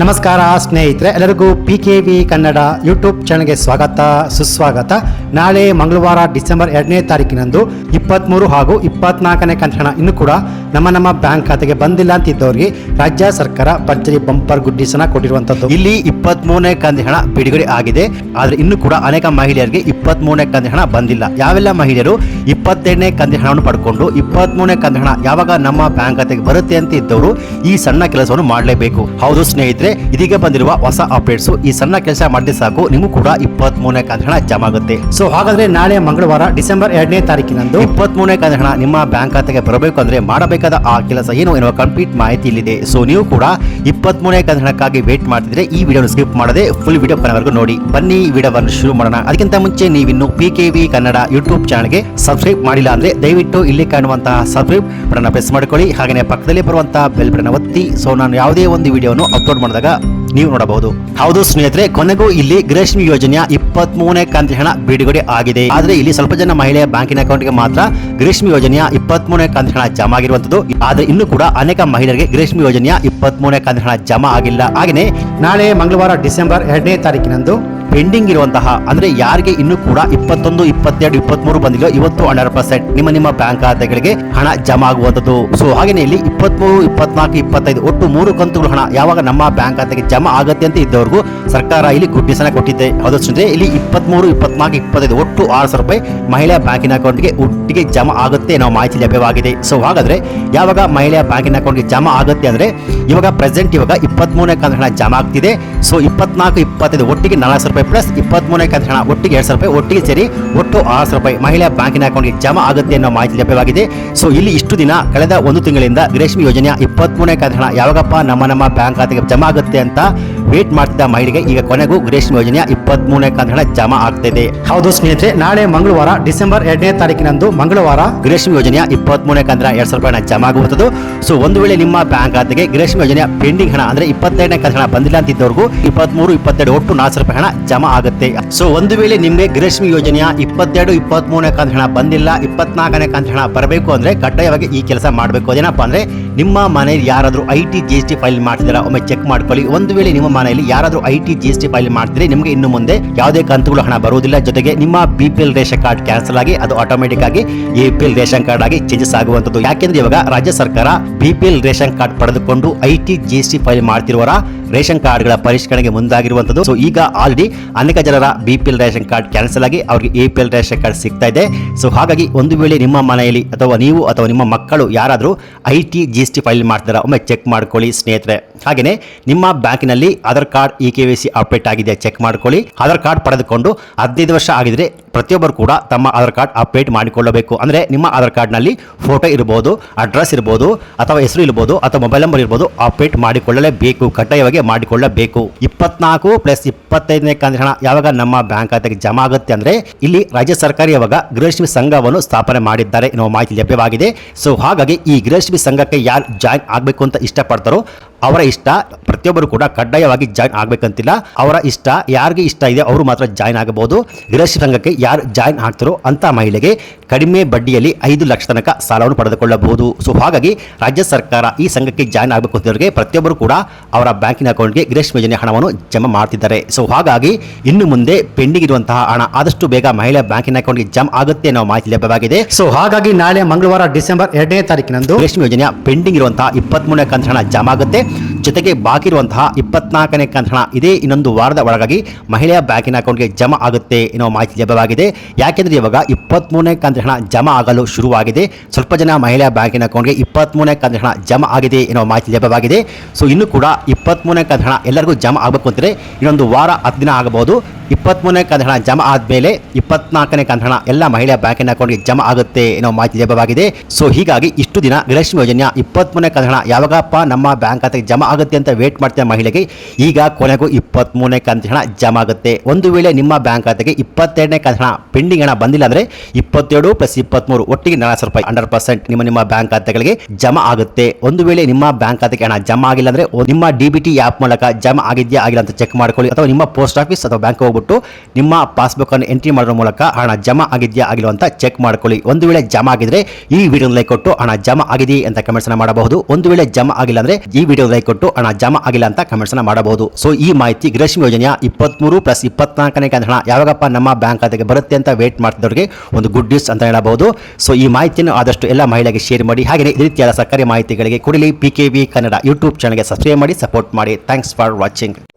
ನಮಸ್ಕಾರ ಸ್ನೇಹಿತರೆ, ಎಲ್ಲರಿಗೂ P K V Kannada YouTube ಚಾನಲ್ಗೆ ಸ್ವಾಗತ, ಸುಸ್ವಾಗತ. ನಾಳೆ ಮಂಗಳವಾರ ಡಿಸೆಂಬರ್ ಎರಡನೇ ತಾರೀಕಿನಂದು ಇಪ್ಪತ್ತ್ಮೂರು ಹಾಗೂ ಇಪ್ಪತ್ನಾಲ್ಕನೇ ಕಂತಿನ ಇನ್ನೂ ಕೂಡ ನಮ್ಮ ನಮ್ಮ ಬ್ಯಾಂಕ್ ಖಾತೆಗೆ ಬಂದಿಲ್ಲ ಅಂತಿದ್ದವರಿಗೆ ರಾಜ್ಯ ಸರ್ಕಾರ ಭರ್ಜರಿ ಬಂಪರ್ ಗುಡ್ಡಿಸನ ಕೊಟ್ಟಿರುವಂಥದ್ದು ಇಲ್ಲಿ ಇಪ್ಪತ್ತ್ ಮೂರನೇ ಕಂತಿ ಹಣ ಬಿಡುಗಡೆ ಆಗಿದೆ. ಆದರೆ ಇನ್ನು ಕೂಡ ಅನೇಕ ಮಹಿಳೆಯರಿಗೆ ಇಪ್ಪತ್ತ್ ಮೂರನೇ ಕಂತಿ ಹಣ ಬಂದಿಲ್ಲ. ಯಾವೆಲ್ಲ ಮಹಿಳೆಯರು ಇಪ್ಪತ್ತೆರಡನೇ ಕಂದಿ ಹಣವನ್ನು ಪಡ್ಕೊಂಡು ಇಪ್ಪತ್ತ್ ಮೂರನೇ ಹಣ ಯಾವಾಗ ನಮ್ಮ ಬ್ಯಾಂಕ್ ಖಾತೆಗೆ ಬರುತ್ತೆ ಅಂತ ಇದ್ದವರು ಈ ಸಣ್ಣ ಕೆಲಸವನ್ನು ಮಾಡಲೇಬೇಕು. ಹೌದು ಸ್ನೇಹಿತರೆ ಇದೀಗ ಬಂದಿರುವ ಹೊಸ ಅಪ್ಡೇಟ್ಸ್ ಈ ಸಣ್ಣ ಕೆಲಸ ಮಾಡಿದ್ರೆ ಸಾಕು, ನಿಮಗೂ ಕೂಡ ಇಪ್ಪತ್ತ್ ಮೂರನೇ ಕಂತ ಹಣ ಜಮಾ ಆಗುತ್ತೆ. ಸೊ ಹಾಗಾದ್ರೆ ನಾಳೆ ಮಂಗಳವಾರ ಡಿಸೆಂಬರ್ ಎರಡನೇ ತಾರೀಕಿನಂದು ಇಪ್ಪತ್ತ್ ಮೂರನೇ ಹಣ ನಿಮ್ಮ ಬ್ಯಾಂಕ್ ಖಾತೆಗೆ ಬರಬೇಕು ಅಂದ್ರೆ ಮಾಡಬೇಕಾದ ಆ ಕೆಲಸ ಏನು ಎನ್ನುವ ಕಂಪ್ಲೀಟ್ ಮಾಹಿತಿ ಇಲ್ಲಿದೆ. ಸೊ ನೀವು ಕೂಡ ಇಪ್ಪತ್ತ್ ಮೂರನೇ ಹಣಕ್ಕಾಗಿ ವೇಟ್ ಮಾಡ್ತಿದ್ರೆ ಈ ವಿಡಿಯೋ ಸ್ಕಿಪ್ ಮಾಡದೆ ಫುಲ್ ವಿಡಿಯೋ ಕೊನೆವರೆಗೂ ನೋಡಿ. ಬನ್ನಿ, ಈ ವಿಡಿಯೋವನ್ನು ಶುರು ಮಾಡೋಣ. ಅದಕ್ಕಿಂತ ಮುಂಚೆ ನೀವಿನ್ನು P K V Kannada YouTube ಚಾನಲ್ಗೆ ಸಬ್ಸ್ಕ್ರೈಬ್ ಮಾಡಿಲ್ಲ ಅಂದ್ರೆ ದಯವಿಟ್ಟು ಇಲ್ಲಿ ಕಾಣುವಂತಹ ಸಬ್ಸ್ಕ್ರೈಬ್ ಬಟನ್ ಪ್ರೆಸ್ ಮಾಡ್ಕೊಳ್ಳಿ. ಹಾಗೆಯೇ ಪಕ್ಕದಲ್ಲಿ ಬರುವಂತಹ ಬೆಲ್ ಬಟನ್ ಒತ್ತಿ. ಸೊ ನಾನು ಯಾವುದೇ ಒಂದು ವಿಡಿಯೋನು ಅಪ್ಲೋಡ್ ಮಾಡಿದಾಗ ನೀವು ನೋಡಬಹುದು. ಹೌದು ಸ್ನೇಹಿತರೆ, ಕೊನೆಗೂ ಇಲ್ಲಿ ಗೃಹಲಕ್ಷ್ಮಿ ಯೋಜನೆಯ ಇಪ್ಪತ್ತ್ ಮೂರನೇ ಕಂತಿ ಹಣ ಬಿಡುಗಡೆ ಆಗಿದೆ. ಆದ್ರೆ ಇಲ್ಲಿ ಸ್ವಲ್ಪ ಜನ ಮಹಿಳೆಯ ಬ್ಯಾಂಕಿನ ಅಕೌಂಟ್ಗೆ ಮಾತ್ರ ಗೃಹಲಕ್ಷ್ಮಿ ಯೋಜನೆಯ ಇಪ್ಪತ್ತ್ ಮೂರನೇ ಕಂತಿ ಹಣ ಜಮಾ ಆಗಿರುವಂತದ್ದು ಆದ್ರೆ ಇನ್ನು ಕೂಡ ಅನೇಕ ಮಹಿಳೆಯರಿಗೆ ಗೃಹಲಕ್ಷ್ಮಿ ಯೋಜನೆಯ ಇಪ್ಪತ್ತ್ ಮೂರನೇ ಕಂತಿ ಹಣ ಜಮಾ ಆಗಿಲ್ಲ. ಹಾಗೆಯೇ ನಾಳೆ ಮಂಗಳವಾರ ಡಿಸೆಂಬರ್ ಎರಡನೇ ತಾರೀಕಿನಂದು ಪೆಂಡಿಂಗ್ ಇರುವಂತಹ, ಅಂದ್ರೆ ಯಾರಿಗೆ ಇನ್ನೂ ಕೂಡ ಇಪ್ಪತ್ತೊಂದು, ಇಪ್ಪತ್ತೆರಡು, ಇಪ್ಪತ್ಮೂರು ಬಂದಿಲ್ಲ ಇವತ್ತು ಹಂಡ್ರೆಡ್ ಪರ್ಸೆಂಟ್ ನಿಮ್ಮ ನಿಮ್ಮ ಬ್ಯಾಂಕ್ ಖಾತೆಗಳಿಗೆ ಹಣ ಜಮಾ ಆಗುವಂತದ್ದು ಸೊ ಹಾಗೆ ಇಲ್ಲಿ ಇಪ್ಪತ್ಮೂರು, ಇಪ್ಪತ್ನಾಲ್ಕು, ಇಪ್ಪತ್ತೈದು ಒಟ್ಟು ಮೂರು ಕಂತುಗಳು ಹಣ ಯಾವಾಗ ನಮ್ಮ ಬ್ಯಾಂಕ್ ಖಾತೆಗೆ ಜಮಾ ಆಗತ್ತೆ ಅಂತ ಇದ್ದವರೆಗೂ ಸರ್ಕಾರ ಇಲ್ಲಿ ಗುಡ್ಡಿಸನ ಕೊಟ್ಟಿದೆ ಸ್ನೇಹಿತರೆ, ಇಲ್ಲಿ ಇಪ್ಪತ್ಮೂರು, ಇಪ್ಪತ್ನಾಲ್ಕು, ಇಪ್ಪತ್ತೈದು ಒಟ್ಟು ಆರು ಸಾವಿರ ರೂಪಾಯಿ ಮಹಿಳೆಯ ಬ್ಯಾಂಕಿನ ಅಕೌಂಟ್ಗೆ ಒಟ್ಟಿಗೆ ಜಮಾ ಆಗುತ್ತೆ ನಾವು ಮಾಹಿತಿ ಲಭ್ಯವಾಗಿದೆ. ಸೊ ಹಾಗಾದ್ರೆ ಯಾವಾಗ ಮಹಿಳೆಯ ಬ್ಯಾಂಕಿನ ಅಕೌಂಟ್ಗೆ ಜಮಾ ಆಗುತ್ತೆ ಅಂದ್ರೆ ಇವಾಗ ಪ್ರೆಸೆಂಟ್ ಇವಾಗ ಇಪ್ಪತ್ಮೂರನೇ ಕಂತು ಹಣ ಜಮಾ ಆಗ್ತಿದೆ. ಸೊ ಇಪ್ಪತ್ನಾಲ್ಕು, ಇಪ್ಪತ್ತೈದು ಒಟ್ಟಿಗೆ ನಾಲ್ಕು ಸಾವಿರ ರೂಪಾಯಿ ಪ್ಲಸ್ ಇಪ್ಪತ್ಮೂರನೇ ಕಂತು ಹಣ ಒಟ್ಟಿಗೆ ಎರಡು ಸಾವಿರ ರೂಪಾಯಿ, ಒಟ್ಟಿಗೆ ಸೇರಿ ಒಟ್ಟು ಆರು ಸಾವಿರ ರೂಪಾಯಿ ಮಹಿಳೆಯ ಬ್ಯಾಂಕಿನ ಅಕೌಂಟ್ಗೆ ಜಮಾ ಆಗುತ್ತೆ ಅನ್ನೋ ಮಾಹಿತಿ ಲಭ್ಯವಾಗಿದೆ. ಸೊ ಇಲ್ಲಿ ಇಷ್ಟು ದಿನ, ಕಳೆದ ಒಂದು ತಿಂಗಳಿಂದ ಗ್ರೇಷ್ಮಿ ಯೋಜನೆಯ ಇಪ್ಪತ್ಮೂರನೇ ಕಂತು ಹಣ ಯಾವಾಗಪ್ಪ ನಮ್ಮ ನಮ್ಮ ಬ್ಯಾಂಕ್ ಖಾತೆಗೆ ಜಮಾ ಆಗುತ್ತೆ ಅಂತ ವೇಟ್ ಮಾಡ್ತಿದ್ದ ಮಹಿಳೆಗೆ ಈಗ ಕೊನೆಗೂ ಗೃಹಲಕ್ಷ್ಮಿ ಯೋಜನೆಯ ಇಪ್ಪತ್ತ್ ಮೂರನೇ ಹಣ ಜಮಾ ಆಗ್ತಿದೆ. ಹೌದು ಸ್ನೇಹಿತರೆ ನಾಳೆ ಮಂಗಳವಾರ ಡಿಸೆಂಬರ್ ಎರಡನೇ ತಾರೀಕಿನಂದು ಮಂಗಳವಾರ ಗೃಹಲಕ್ಷ್ಮಿ ಯೋಜನೆಯ ಇಪ್ಪತ್ಮೂರನೇ ಕಂದ್ರ ಎರಡ್ ಸಾವಿರ ರೂಪಾಯಿ ಹಣ ಜಮಾ ಆಗುವಂಥದ್ದು. ಸೊ ಒಂದು ವೇಳೆ ನಿಮ್ಮ ಬ್ಯಾಂಕ್ ಖಾತೆಗೆ ಗೃಹಲಕ್ಷ್ಮಿ ಯೋಜನೆಯ ಪೆಂಡಿಂಗ್ ಹಣ ಅಂದ್ರೆ ಇಪ್ಪತ್ತೆರಡನೇ ಕಂತ ಹಣ ಬಂದಿಲ್ಲ ಇಪ್ಪತ್ತ್ ಮೂರು ಇಪ್ಪತ್ತೆರಡು ಒಟ್ಟು ನಾಲ್ಕು ರೂಪಾಯಿ ಹಣ ಜಮಾ ಆಗುತ್ತೆ. ಸೊ ಒಂದು ವೇಳೆ ನಿಮಗೆ ಗೃಹಲಕ್ಷ್ಮಿ ಯೋಜನೆಯ ಇಪ್ಪತ್ತೆರಡು ಇಪ್ಪತ್ಮೂರನೇ ಕಂತ ಹಣ ಬಂದಿಲ್ಲ ಇಪ್ಪತ್ನಾಲ್ಕನೇ ಕಂತ ಹಣ ಬರಬೇಕು ಅಂದ್ರೆ ಕಡ್ಡಾಯವಾಗಿ ಈ ಕೆಲಸ ಮಾಡಬೇಕು. ಅದೇನಪ್ಪ ಅಂದ್ರೆ ನಿಮ್ಮ ಮನೆಯಲ್ಲಿ ಯಾರಾದರೂ I T G S T file ಮಾಡ್ತಿದ್ದಾರೆ ಒಮ್ಮೆ ಚೆಕ್ ಮಾಡ್ಕೊಳ್ಳಿ. ಒಂದು ವೇಳೆ ನಿಮ್ಮ ಮನೆಯಲ್ಲಿ ಯಾರಾದರೂ I T G S T file ಮಾಡಿದ್ರೆ ನಿಮಗೆ ಇನ್ನು ಮುಂದೆ ಯಾವುದೇ ಕಂತುಗಳು ಹಣ ಬರುವುದಿಲ್ಲ. ಜೊತೆಗೆ ನಿಮ್ಮ B P L ration card cancel ಆಗಿ ಅದು ಆಟೋಮೆಟಿಕ್ ಆಗಿ A P L ration card ಆಗಿ ಚೇಂಜಸ್ ಆಗುವಂಥದ್ದು. ಯಾಕೆಂದ್ರೆ ಇವಾಗ ರಾಜ್ಯ ಸರ್ಕಾರ B P L ration card ಪಡೆದುಕೊಂಡು I T G S T file ಮಾಡ್ತಿರುವವರ ration ಕಾರ್ಡ್ಗಳ ಪರಿಷ್ಕರಣೆಗೆ ಮುಂದಾಗಿರುವಂಥದ್ದು. ಸೊ ಈಗ ಆಲ್ರೆಡಿ ಅನೇಕ ಜನರ B P L ration card cancel ಆಗಿ ಅವರಿಗೆ A P L ration card ಸಿಗ್ತಾ ಇದೆ. ಸೊ ಹಾಗಾಗಿ ಒಂದು ವೇಳೆ ನಿಮ್ಮ ಮನೆಯಲ್ಲಿ ಅಥವಾ ನೀವು ಅಥವಾ ನಿಮ್ಮ ಮಕ್ಕಳು ಯಾರಾದರೂ I T G S T file ಮಾಡ್ತಾರ ಒಮ್ಮೆ ಚೆಕ್ ಮಾಡ್ಕೊಳ್ಳಿ ಸ್ನೇಹಿತರೆ. ಹಾಗೆಯೇ ನಿಮ್ಮ ಬ್ಯಾಂಕಿನಲ್ಲಿ Aadhaar card E K C update ಆಗಿದೆ ಚೆಕ್ ಮಾಡ್ಕೊಳ್ಳಿ. ಆಧಾರ್ ಕಾರ್ಡ್ ಪಡೆದುಕೊಂಡು ಹದಿನೈದು ವರ್ಷ ಆಗಿದ್ರೆ ಪ್ರತಿಯೊಬ್ಬರು ಕೂಡ ತಮ್ಮ ಆಧಾರ್ ಕಾರ್ಡ್ ಅಪ್ಡೇಟ್ ಮಾಡಿಕೊಳ್ಳಬೇಕು. ಅಂದರೆ ನಿಮ್ಮ ಆಧಾರ್ ಕಾರ್ಡ್ನಲ್ಲಿ ಫೋಟೋ ಇರ್ಬೋದು, ಅಡ್ರೆಸ್ ಇರ್ಬೋದು, ಅಥವಾ ಹೆಸರು ಇರ್ಬೋದು, ಅಥವಾ ಮೊಬೈಲ್ ನಂಬರ್ ಇರ್ಬೋದು ಅಪ್ಡೇಟ್ ಮಾಡಿಕೊಳ್ಳಲೇಬೇಕು, ಕಡ್ಡಾಯವಾಗಿ ಮಾಡಿಕೊಳ್ಳಬೇಕು. ಇಪ್ಪತ್ನಾಲ್ಕು ಪ್ಲಸ್ ಇಪ್ಪತ್ತೈದನೇ ಕಂತಿನ ಹಣ ಯಾವಾಗ ನಮ್ಮ ಬ್ಯಾಂಕ್ ಖಾತೆಗೆ ಜಮಾ ಆಗುತ್ತೆ ಅಂದರೆ ಇಲ್ಲಿ ರಾಜ್ಯ ಸರ್ಕಾರ ಯಾವಾಗ ಗೃಹಲಕ್ಷ್ಮಿ ಸಂಘವನ್ನು ಸ್ಥಾಪನೆ ಮಾಡಿದ್ದಾರೆ ಎನ್ನುವ ಮಾಹಿತಿ ಲಭ್ಯವಾಗಿದೆ. ಸೊ, ಹಾಗಾಗಿ ಈ ಗೃಹಲಕ್ಷ್ಮಿ ಸಂಘಕ್ಕೆ ಯಾರು ಜಾಯಿನ್ ಆಗಬೇಕು ಅಂತ ಇಷ್ಟಪಡ್ತಾರೋ ಅವರ ಇಷ್ಟ ಪ್ರತಿಯೊಬ್ಬರು ಕೂಡ ಕಡ್ಡಾಯವಾಗಿ ಜಾಯಿನ್ ಆಗಬೇಕಂತಿಲ್ಲ. ಅವರ ಇಷ್ಟ ಯಾರಿಗೆ ಇಷ್ಟ ಇದೆ ಅವರು ಮಾತ್ರ ಜಾಯಿನ್ ಆಗಬಹುದು. ಗೃಹಲಕ್ಷ್ಮಿ ಸಂಘಕ್ಕೆ ಯಾರು ಜಾಯಿನ್ ಆಗ್ತಾರೋ ಅಂತ ಮಹಿಳೆಗೆ ಕಡಿಮೆ ಬಡ್ಡಿಯಲ್ಲಿ ಐದು ಲಕ್ಷ ತನಕ ಸಾಲವನ್ನು ಪಡೆದುಕೊಳ್ಳಬಹುದು. ಸೊ ಹಾಗಾಗಿ ರಾಜ್ಯ ಸರ್ಕಾರ ಈ ಸಂಘಕ್ಕೆ ಜಾಯಿನ್ ಆಗಬೇಕು ಅಂತಿದ್ದವರಿಗೆ ಪ್ರತಿಯೊಬ್ಬರು ಕೂಡ ಅವರ ಬ್ಯಾಂಕಿನ ಅಕೌಂಟ್ಗೆ ಗೃಹಲಕ್ಷ್ಮಿ ಯೋಜನೆ ಹಣವನ್ನು ಜಮಾ ಮಾಡ್ತಿದ್ದಾರೆ. ಸೊ ಹಾಗಾಗಿ ಇನ್ನು ಮುಂದೆ ಪೆಂಡಿಂಗ್ ಇರುವಂತಹ ಹಣ ಆದಷ್ಟು ಬೇಗ ಮಹಿಳಾ ಬ್ಯಾಂಕಿನ ಅಕೌಂಟ್ಗೆ ಜಮಾ ಆಗುತ್ತೆ ಅನ್ನೋ ಮಾಹಿತಿ ಲಭ್ಯವಾಗಿದೆ. ಸೊ ಹಾಗಾಗಿ ನಾಳೆ ಮಂಗಳವಾರ ಡಿಸೆಂಬರ್ ಎರಡನೇ ತಾರೀಕಿನಂದು ರೇಷ್ಮೆ ಯೋಜನೆಯ ಪೆಂಡಿಂಗ್ ಇರುವಂತಹ ಇಪ್ಪತ್ಮೂರನೇ ಕಂತು ಹಣ ಜಮಾ ಆಗುತ್ತೆ. ಜೊತೆಗೆ ಬಾಕಿ ಇರುವಂತಹ ಇಪ್ಪತ್ನಾಲ್ಕನೇ ಹಣ ಇದೇ. ಇನ್ನೊಂದು ವಾರದ ಒಳಗಾಗಿ ಮಹಿಳೆಯ ಬ್ಯಾಂಕಿನ ಅಕೌಂಟ್ಗೆ ಜಮಾ ಆಗುತ್ತೆ ಎನ್ನುವ ಮಾಹಿತಿ ಲಭ್ಯವಾಗಿದೆ. ಯಾಕೆಂದರೆ ಇವಾಗ ಇಪ್ಪತ್ಮೂರನೇ ಕಂತು ಹಣ ಜಮಾ ಆಗಲು ಶುರುವಾಗಿದೆ. ಸ್ವಲ್ಪ ಜನ ಮಹಿಳೆಯ ಬ್ಯಾಂಕಿನ ಅಕೌಂಟ್ಗೆ ಇಪ್ಪತ್ತ್ಮೂರನೇ ಕಂತು ಹಣ ಜಮಾ ಆಗಿದೆ ಎನ್ನುವ ಮಾಹಿತಿ ಲಭ್ಯವಾಗಿದೆ. ಸೊ, ಇನ್ನು ಕೂಡ ಇಪ್ಪತ್ತ್ಮೂರನೇ ಕಂತು ಹಣ ಎಲ್ಲರಿಗೂ ಜಮಾ ಆಗಬೇಕು ಅಂತಾರೆ ಇನ್ನೊಂದು ವಾರ ಹತ್ತು ದಿನ ಆಗಬಹುದು. ಇಪ್ಪತ್ತ್ಮೂರನೇ ಕಂತು ಹಣ ಜಮಾ ಆದಮೇಲೆ ಇಪ್ಪತ್ನಾಲ್ಕನೇ ಕಂತು ಹಣ ಎಲ್ಲ ಮಹಿಳೆಯ ಬ್ಯಾಂಕಿನ ಅಕೌಂಟ್ಗೆ ಜಮಾ ಆಗುತ್ತೆ ಎನ್ನುವ ಮಾಹಿತಿ ಲಭ್ಯವಾಗಿದೆ. ಸೊ, ಹೀಗಾಗಿ ಇಷ್ಟು ದಿನ ಗೃಹಲಕ್ಷ್ಮಿ ಯೋಜನೆಯ ಇಪ್ಪತ್ತ್ಮೂರನೇ ಕಂತು ಹಣ ಯಾವಾಗಪ್ಪ ನಮ್ಮ ಬ್ಯಾಂಕ್ ಖಾತೆಗೆ ಜಮಾ ಆಗುತ್ತೆ ಅಂತ ವೇಟ್ ಮಾಡ್ತಿದ್ದ ಮಹಿಳೆಗೆ. ಈಗ ಕೊನೆಗೂ ಇಪ್ಪತ್ತ್ಮೂರನೇ ಕಂತು ಹಣ ಜಮಾ ಆಗುತ್ತೆ ಒಂದು ವೇಳೆ ನಿಮ್ಮ ಬ್ಯಾಂಕ್ ಖಾತೆಗೆ ಇಪ್ಪತ್ತೆರಡನೇ ಕಂತು ಹಣ ಪೆಂಡಿಂಗ್ ಹಣ ಬಂದಿಲ್ಲ ಅಂದರೆ ಇಪ್ಪತ್ತೆರಡು ಪ್ಲಸ್ ಇಪ್ಪತ್ಮೂರು ಒಟ್ಟಿಗೆ ನಾಲ್ಕು ಸಾವಿರ ರೂಪಾಯಿ ಹಂಡ್ರೆಡ್ ಪರ್ಸೆಂಟ್ ನಿಮ್ಮ ನಿಮ್ಮ ಬ್ಯಾಂಕ್ ಖಾತೆಗಳಿಗೆ ಜಮಾ ಆಗುತ್ತೆ. ಒಂದು ವೇಳೆ ನಿಮ್ಮ ಬ್ಯಾಂಕ್ ಖಾತೆಗೆ ಹಣ ಜಮಾ ಆಗಿಲ್ಲ ಅಂದರೆ ನಿಮ್ಮ ಡಿ ಬಿ ಟಿ ಆ್ಯಪ್ ಮೂಲಕ ಜಮಾ ಆಗಿದೆಯಾ ಆಗಿಲ್ಲ ಅಂತ ಚೆಕ್ ಮಾಡ್ಕೊಳ್ಳಿ. ಅಥವಾ ನಿಮ್ಮ ಪೋಸ್ಟ್ ಆಫೀಸ್ ಅಥವಾ ಬ್ಯಾಂಕ್ ಹೋಗ್ಬಿಟ್ಟು ನಿಮ್ಮ ಪಾಸ್ಬುಕ್ ಅನ್ನು ಎಂಟ್ರಿ ಮಾಡೋದ್ರ ಮೂಲಕ ಹಣ ಜಮಾ ಆಗಿದೆಯಾ ಆಗಿಲ್ಲ ಅಂತ ಚೆಕ್ ಮಾಡ್ಕೊಳ್ಳಿ. ಒಂದು ವೇಳೆ ಜಮಾ ಆಗಿದ್ರೆ ಈ ವಿಡಿಯೋ ಲೈಕ್ ಕೊಟ್ಟು ಹಣ ಜಮಾ ಆಗಿದೆಯೇ ಅಂತ ಕಮೆಂಟ್ಸ್ ಮಾಡಬಹುದು. ಒಂದು ವೇಳೆ ಜಮಾ ಆಗಿಲ್ಲ ಅಂದರೆ ಈ ವಿಡಿಯೋ ಲೈಕ್ ಕೊಟ್ಟು ಒಟ್ಟು ಹಣ ಜಮಾ ಆಗಿಲ್ಲ ಅಂತ ಕಮೆಂಟ್ಸ್ ಮಾಡಬಹುದು. ಸೊ ಈ ಮಾಹಿತಿ ಗೃಹ ಯೋಜನೆಯ ಇಪ್ಪತ್ಮೂರು ಪ್ಲಸ್ ಇಪ್ಪತ್ನಾಲ್ಕನೇ ಕಂತ ಹಣ ಯಾವಾಗಪ್ಪ ನಮ್ಮ ಬ್ಯಾಂಕ್ ಖಾತೆಗೆ ಬರುತ್ತೆ ಅಂತ ವೇಟ್ ಮಾಡ್ತಿದ್ದವರಿಗೆ ಒಂದು ಗುಡ್ ನ್ಯೂಸ್ ಅಂತ ಹೇಳಬಹುದು. ಸೊ ಈ ಮಾಹಿತಿಯನ್ನು ಆದಷ್ಟು ಎಲ್ಲ ಮಹಿಳೆಗೆ ಶೇರ್ ಮಾಡಿ ಹಾಗೆ ಈ ರೀತಿಯಾದ ಸರ್ಕಾರಿ ಮಾಹಿತಿಗಳಿಗೆ ಕುಡಿಲಿ P K V Kannada YouTube ಚಾನಲ್ಗೆ ಸಬ್ಸ್ಕ್ರೈಬ್ ಮಾಡಿ ಸಪೋರ್ಟ್ ಮಾಡಿ. Thanks for watching